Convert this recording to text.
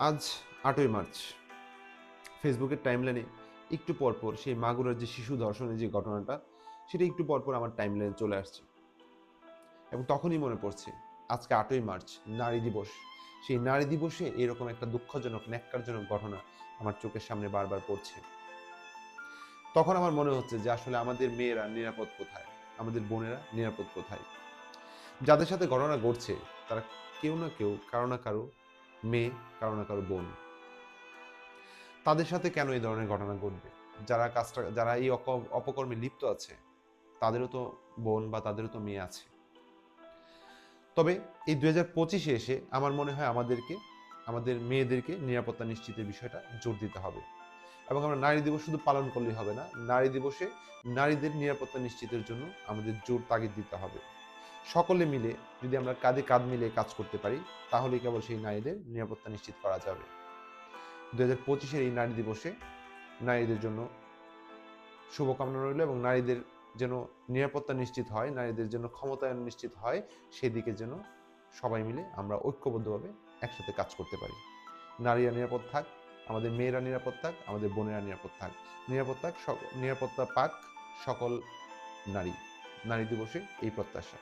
আজ আটই মার্চ। ফেসবুকের টাইমলাইনে একটু পরপর সেই মাগুরার যে শিশু ধর্ষণের যে ঘটনাটা, সেটা একটু পরপর আমার টাইমলাইনে চলে আসছে। এবং তখনই মনে পড়ছে, আজকে আটই মার্চ, নারী দিবস। সেই নারী দিবসে এরকম একটা দুঃখজনক, ন্যাক্কারজনক ঘটনা আমার চোখের সামনে বারবার পড়ছে। তখন আমার মনে হচ্ছে যে আসলে আমাদের মেয়েরা নিরাপদ কোথায়? আমাদের বোনেরা নিরাপদ কোথায়? যাদের সাথে ঘটনা ঘটছে, তারা কেউ না কেউ, কারও না কারও মেয়ে, কারও না কারও বোন। তাদের সাথে কেন এই ধরনের ঘটনা ঘটবে? যারা কাজটা, যারা এই অপকর্মে লিপ্ত আছে, তাদেরও তো বোন বা তাদেরও তো মেয়ে আছে। তবে এই দুই হাজার পঁচিশে এসে আমার মনে হয় আমাদেরকে, আমাদের মেয়েদেরকে নিরাপত্তা নিশ্চিতের বিষয়টা জোর দিতে হবে। এবং আমরা নারী দিবস শুধু পালন করলেই হবে না, নারী দিবসে নারীদের নিরাপত্তা নিশ্চিতের জন্য আমাদের জোর তাগিদ দিতে হবে। সকলে মিলে যদি আমরা কাঁধে কাঁধ মিলে কাজ করতে পারি, তাহলে কেবল সেই নারীদের নিরাপত্তা নিশ্চিত করা যাবে। দু হাজার পঁচিশের এই নারী দিবসে নারীদের জন্য শুভকামনা রইল এবং নারীদের যেন নিরাপত্তা নিশ্চিত হয়, নারীদের জন্য ক্ষমতায়ন নিশ্চিত হয়, সেদিকে যেন সবাই মিলে আমরা ঐক্যবদ্ধভাবে একসাথে কাজ করতে পারি। নারীরা নিরাপদ থাক, আমাদের মেয়েরা নিরাপদ থাক, আমাদের বোনেরা নিরাপদ থাক। নিরাপদ থাক নিরাপত্তা পাক সকল নারী। নারী দিবসে এই প্রত্যাশা।